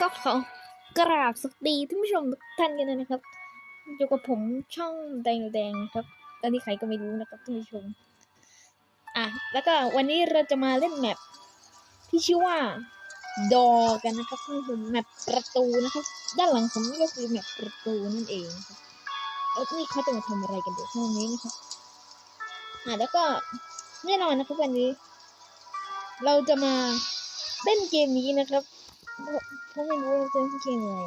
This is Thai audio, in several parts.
ก็ขอกราบสวัสดีท่านผู้ชมทุกท่านกันเลยนะครับอยู่กับผมช่องแดงแดงนะครับตอนนี้ใครก็ไม่รู้นะครับท่านผู้ชม อะแล้วก็วันนี้เราจะมาเล่นแมปที่ชื่อว่าดอกันนะครับท่านผู้ชมแมปประตูนะครับ ด้านหลังผมก็คือแมปประตูนั่นเองครับแล้วนี่เขาจะมาทำอะไรกันเดี๋ยวห้องนี้นะครับอะแล้วก็แน่นอนนะครับวันนี้ เราจะมาเล่นเกมนี้นะครับ เพราะไม่รู้ว่าจะเล่นเกมอะไร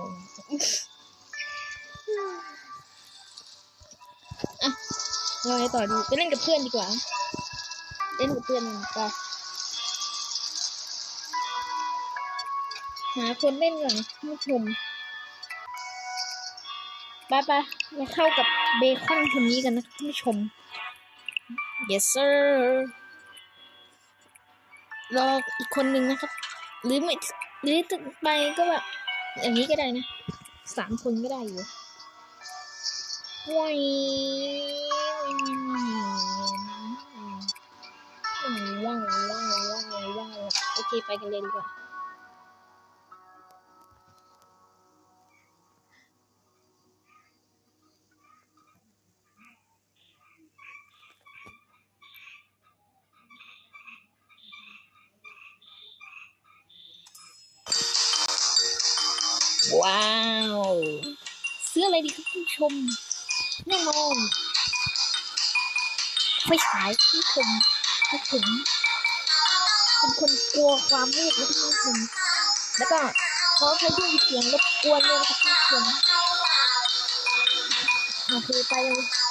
อะเราไปต่อดีไปเล่นกับเพื่อนดีกว่า เล่นกับเพื่อนก็หาคนเล่นก่อนผู้ชมไปไปมาเข้ากับเบคอนคนนี้กันนะท่านผู้ชม yes sir รออีกคนนึงนะครับ หรือไม่ หรือไปก็แบบอย่างนี้ก็ได้นะสามคนก็ได้อยู่ว้ายว้าวว้าวว้าวว้าวโอเคไปกันเลยดีกว่า ว้าวเสื้ออะไรดีครับผู้ชมแน่นอนไฟฉายที่ผมที่ผมเป็นคนกลัวความมืดนะผู้ชมแล้วก็ขอใครที่มีเสียงรบกวนเลยนะครับผู้ชมโอเคไปเลย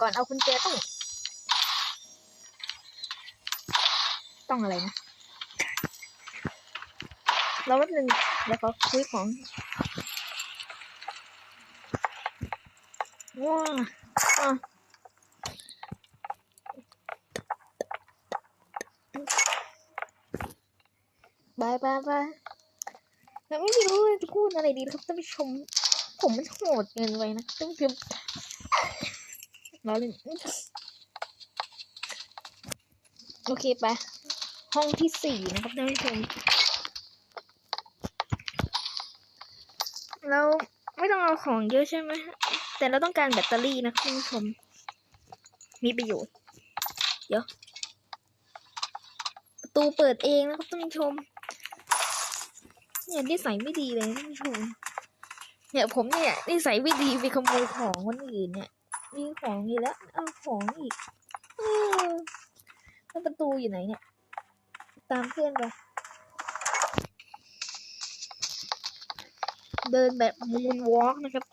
ก่อนเอาคุณแจต้อง ต้องอะไรนะเราแป๊บนึงเดี๋ยวเขาคุยของว้าอะบายบายบายแล้วไม่รู้จะพูดอะไรดีครับท่านผู้ชม ผมมันโหดเกินไปนะท่านผู้ชม เราเล่นโอเคไป ห้องที่สี่นะครับท่านผู้ชมเราไม่ต้องเอาของเยอะใช่ไหม แต่เราต้องการแบตเตอรี่นะคุณผู้ชม มีประโยชน์ เดี๋ยว ประตูเปิดเองนะครับท่านผู้ชม เนี่ยนิสัยไม่ดีเลยท่านผู้ชม เนี่ยผมเนี่ยนิสัยไม่ดีไปขโมยของคนอื่นเนี่ย มีของอีกแล้วเอาของอีกเออแล้วประตูอยู่ไหนเนี่ย ตามเพื่อนไป เดินแบบมูนวอล์กนะครับ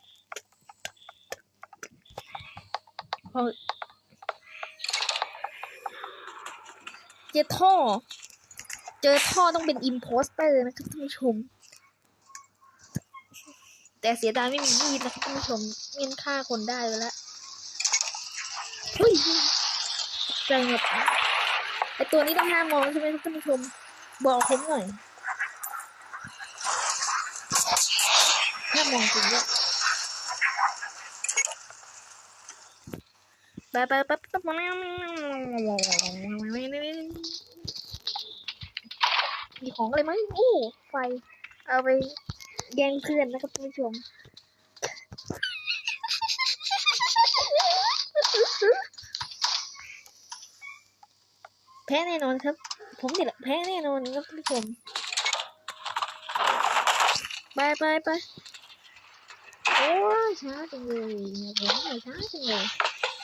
พอเจอท่อ เจอท่อต้องเป็นอิมโพสเตอร์นะครับท่านผู้ชม แต่เสียดายไม่มีมีดนะครับท่านผู้ชมเงินฆ่าคนได้ไปแล้ว เฮ้ยใจหมดไอตัวนี้ต้องห้ามมองใช่ไหมท่านผู้ชม บอกผมหน่อยห้ามมองจริงด้วยไปไปไปไปไปมีของอะไรไหมโอ้ไฟ เอาไปแย่งเพื่อนนะครับท่านผู้ชม พ้แน่นอนครับ ผมนี่แหละแพ้แน่นอนครับท่านผู้ชมไปไปไปโอ้ยช้าจังเลยเนี่ยผมเนี่ยช้าจังเลย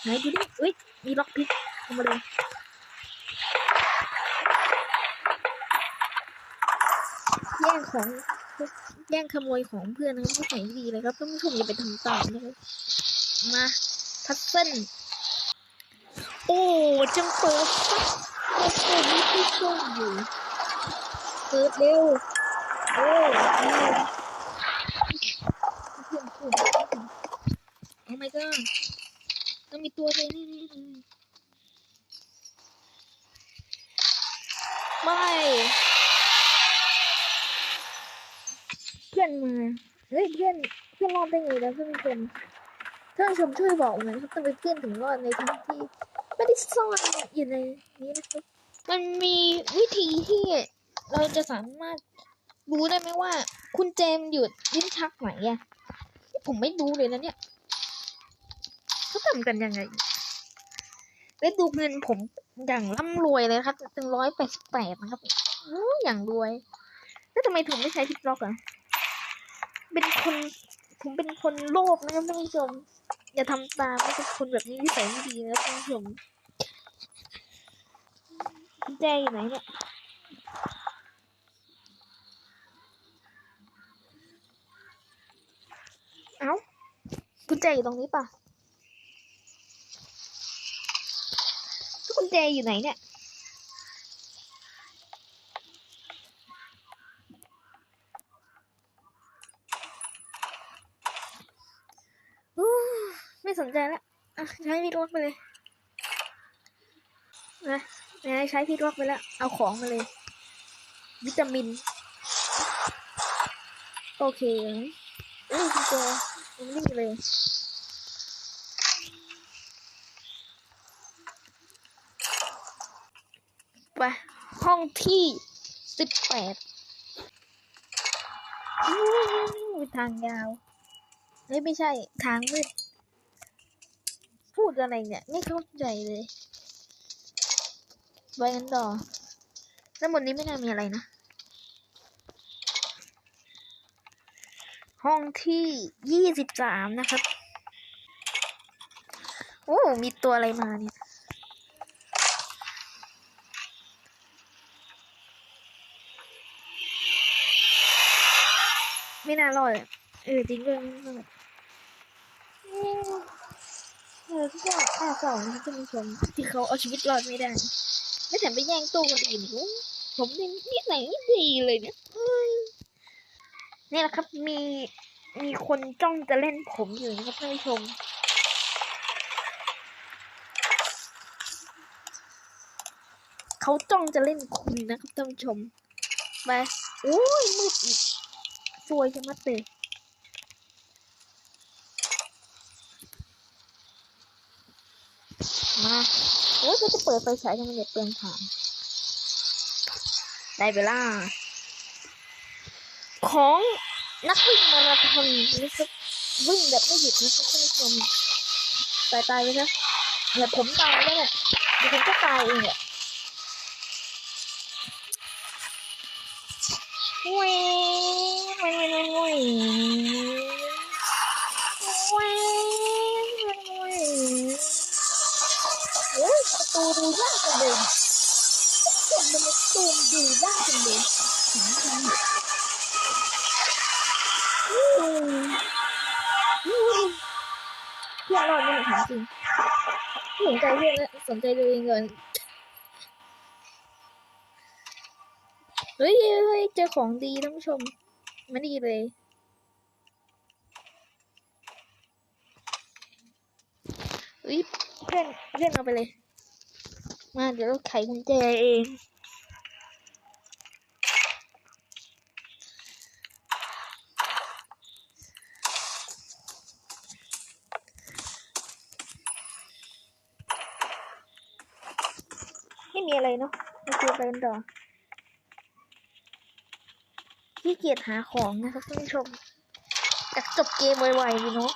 ไหนดูดิอุ้ยมีล็อกพิกเอามาดูแย่งของแย่งขโมยของเพื่อนนะครับไม่ใส่ไม่ดีเลยครับท่านผู้ชมอย่าไปทำตามนะครับมาพัซเซิลโอ้จังเปิด ซักโอ้โหมีผู้ชมอยู่เปิดเร็วโอ้ยเพื่อนพื่อนโอ้ my god ต้องมีตัวเลยนี่นี่ไม่เพื่อนมาเฮ้ยเพื่อนเพื่อนรอดได้ไงแล้วท่านผู้ชมท่านชมช่วยบอกหน่อยครับทำไมเพื่อนถึงรอดในทั้งที่ ได้ซ่อนอยู่ในนี้นะครับมันมีวิธีที่เราจะสามารถรู้ได้ไหมว่า คุณเจมอยู่ลิ้นชักไหนอะผมไม่รู้เลยนะเนี่ยเขาทำกันยังไงแล้ดูเงินผมอย่างร่ำรวยเลยครับถึงร้อยแปดสิบแปดนะครับโอ้ยอย่างรวย แล้วทำไมถึงไม่ใช้ทิปล็อกอะเป็นคนผมเป็นคนโลภนะครับท่านผู้ชม อย่าทำตามนะเป็นคนแบบนี้นิสัยไม่ดีนะท่านผู้ชม แจอยู่ไหนเนี่ยเอ้ากุญแจอยู่ตรงนี้ป่ะกุญแจอยู่ไหนเนี่ยอู้ไม่สนใจละอะใช้พีทวอไปเลยนะ นะใช้พีทวอกไปแล้ว เอาของมาเลย วิตามิน โอเคเอ้ยคุณเจยังไม่มีเลยไปห้องที่สิบแปดทางยาวเฮ้ยไม่ใช่ทางมืดพูดอะไรเนี่ย ไม่เข้าใจเลย ไปกันต่อแล้วบนนี้ไม่น่ามีอะไรนะ ห้องที่ยี่สิบสามนะครับ โอ้ มีตัวอะไรมาเนี่ยไม่น่ารอดเออจริงด้วยไม่น่ารอดเออที่ว่าอาสองนะคะท่านผู้ชมที่เขาเอาชีวิตรอดไม่ได้ ไม่แถมไปแย่งตู้คนอื่นอีกผมนี่นิสัยไม่ดีเลยเนี่ยนี่แหละครับมีมีคนจ้องจะเล่นผมอยู่นะครับท่านผู้ชมเขาจ้องจะเล่นคุณนะครับท่านผู้ชมไปโอ้ยมืดอีกสวยจะมัดเลยมา โอ้ยจะเปิดไฟฉายทำไมเนี่ยเปลืองถ่านได้เวลา ของนักวิ่งมาราธอนนะครับวิ่งแบบไม่หยุดนะครับท่านผู้ชมตายตายไปซะเนี่ยผมตายแล้วเนี่ยเดี๋ยวผมก็ตายเองเนี่ยเว้ ดูยากจังเลยถึงทางอืมอืมเพื่อนรอดไม่หนถามจริงสนใจเพื่อนสนใจตัวเองก่อนเฮ้ยเฮ้ยเจอของดีท่านผู้ชมมันดีเลยเฮ้ยเพื่อนเพื่อนเอาไปเลย มาเดี๋ยวเราไขกุญแจเอง ไม่มีอะไรเนาะมาคุยไปกันต่อขี้เกียจหาของนะครับท่านผู้ชมอยากจบเกมไวๆดีเนาะ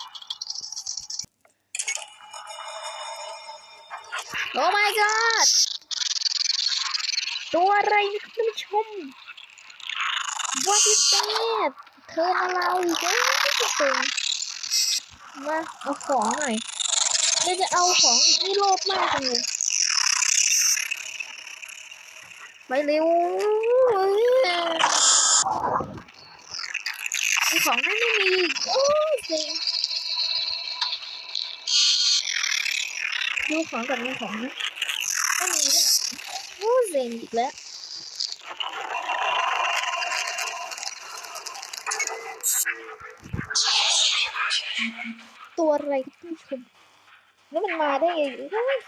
โอ้ my god ตัวอะไรนะท่านผู้ชม What is that เธอมาเราอีกแล้วเต็งมาเอาของหน่อยเดี๋ยวจะเอาของอีกนี่โลภมากเลย ไปเร็วมีของนั่ไม่มีโอ้ยเซ็งดูของกับมีของนะไม่มีแล้วโอ้ยเซ็งอีกแล้วตัวอะไรท่านผู้ชมแล้วมันมาได้ไงเฮ้ย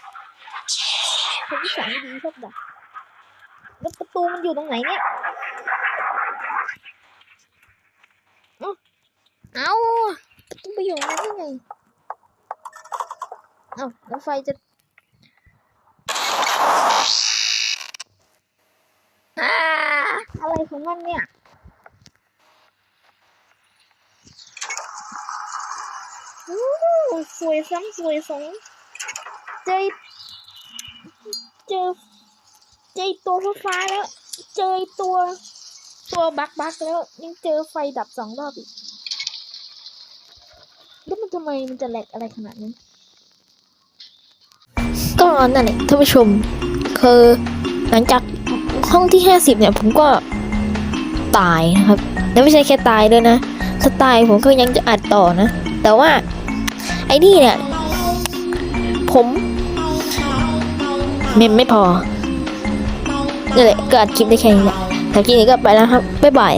คนที่สามดีชอบดัก แล้วประตูมันอยู่ตรงไหนเนี่ยเอาต้องไปอยู่นั้นได้ไงเอาแล้วไฟจะอาอะไรของมันเนี่ยโอ้สวยซ้ำสวยสองเจอเจอ เจอตัวฟ้าแล้ว เจอตัว ตัวบักบักแล้วยังเจอไฟดับสองรอบอีก แล้วมันทำไมมันจะแหลกอะไรขนาดนั้น ก็นั่นแหละท่านผู้ชม คือหลังจากห้องที่ห้าสิบเนี่ย ผมก็ตายนะครับ แล้วไม่ใช่แค่ตายด้วยนะ ถ้าตายผมก็ยังจะอัดต่อนะ แต่ว่าไอ้นี่เนี่ย ผม เมมไม่พอ นี่นแหละก็อัดคลิปได้แค่นี้แหละแต่คลิปนี้ก็ไปแล้วครับบ๊ายบาย